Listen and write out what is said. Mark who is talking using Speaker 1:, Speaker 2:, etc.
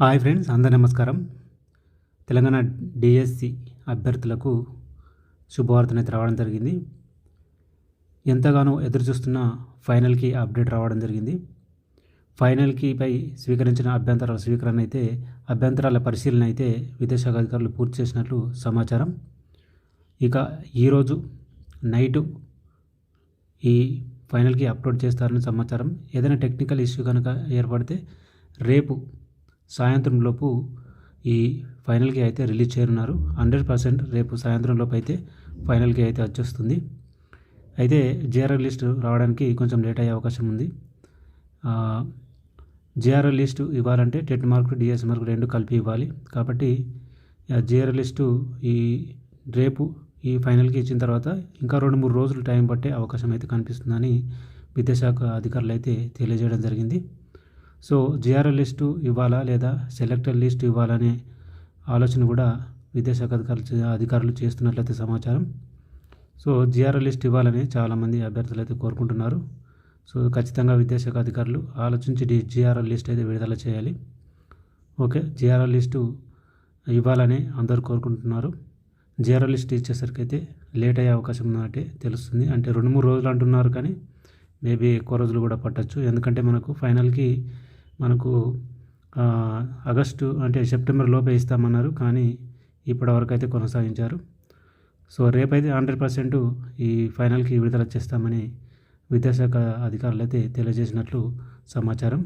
Speaker 1: Hi friends అందరు నమస్కారం. Telangana DSC అభ్యర్థులకు శుభవార్తనైతే రావడం జరిగింది. ఎంతగానో ఎదురు చూస్తున్న ఫైనల్కి అప్డేట్ రావడం జరిగింది. ఫైనల్కి పై స్వీకరించిన అభ్యంతరాల స్వీకరణ అయితే అభ్యంతరాల పరిశీలన అయితే విదేశాంగ అధికారులు పూర్తి చేసినట్లు సమాచారం. ఇక ఈరోజు నైటు ఈ ఫైనల్కి అప్లోడ్ చేస్తారని సమాచారం. ఏదైనా టెక్నికల్ ఇష్యూ కనుక ఏర్పడితే రేపు సాయంత్రం లోపు ఈ ఫైనల్కి అయితే రిలీజ్ చేయనున్నారు. హండ్రెడ్ పర్సెంట్ రేపు సాయంత్రం లోపు అయితే ఫైనల్కి అయితే వచ్చేస్తుంది. అయితే జేఆర్ఎల్ లిస్ట్ రావడానికి కొంచెం లేట్ అయ్యే అవకాశం ఉంది. జేఆర్ఎల్ లిస్టు ఇవ్వాలంటే టెట్ మార్కు డిఎస్ మార్క్ రెండు కలిపి ఇవ్వాలి. కాబట్టి జేఆర్ఎల్ లిస్టు ఈ రేపు ఈ ఫైనల్కి ఇచ్చిన తర్వాత ఇంకా రెండు మూడు రోజులు టైం పట్టే అవకాశం అయితే కనిపిస్తుందని విద్యాశాఖ అధికారులు అయితే తెలియజేయడం జరిగింది. సో జిఆర్ఎల్ లిస్టు ఇవ్వాలా లేదా సెలెక్టర్ లిస్ట్ ఇవ్వాలనే ఆలోచన కూడా విదేశాఖ అధికారులు అధికారులు చేస్తున్నట్లయితే సమాచారం. సో జిఆర్ఎల్ లిస్ట్ ఇవ్వాలని చాలామంది అభ్యర్థులు అయితే కోరుకుంటున్నారు. సో ఖచ్చితంగా విద్యాశాఖ అధికారులు ఆలోచించి డి జిఆర్ఎల్ లిస్ట్ అయితే విడుదల చేయాలి. ఓకే జిఆర్ఎల్ లిస్టు ఇవ్వాలని అందరూ కోరుకుంటున్నారు. జిఆర్ఎల్ లిస్ట్ ఇచ్చేసరికి అయితే లేట్ అయ్యే అవకాశం ఉన్నట్టే తెలుస్తుంది. అంటే రెండు మూడు రోజులు అంటున్నారు కానీ మేబీ ఎక్కువ రోజులు కూడా పట్టచ్చు. ఎందుకంటే మనకు ఫైనల్కి మనకు ఆగస్టు అంటే సెప్టెంబర్ లోపే ఇస్తామన్నారు. కానీ ఇప్పటివరకు అయితే కొనసాగించారు. సో రేపైతే హండ్రెడ్ పర్సెంట్ ఈ ఫైనల్కి విడుదల చేస్తామని విద్యాశాఖ అధికారులు అయితే తెలియజేసినట్లు సమాచారం.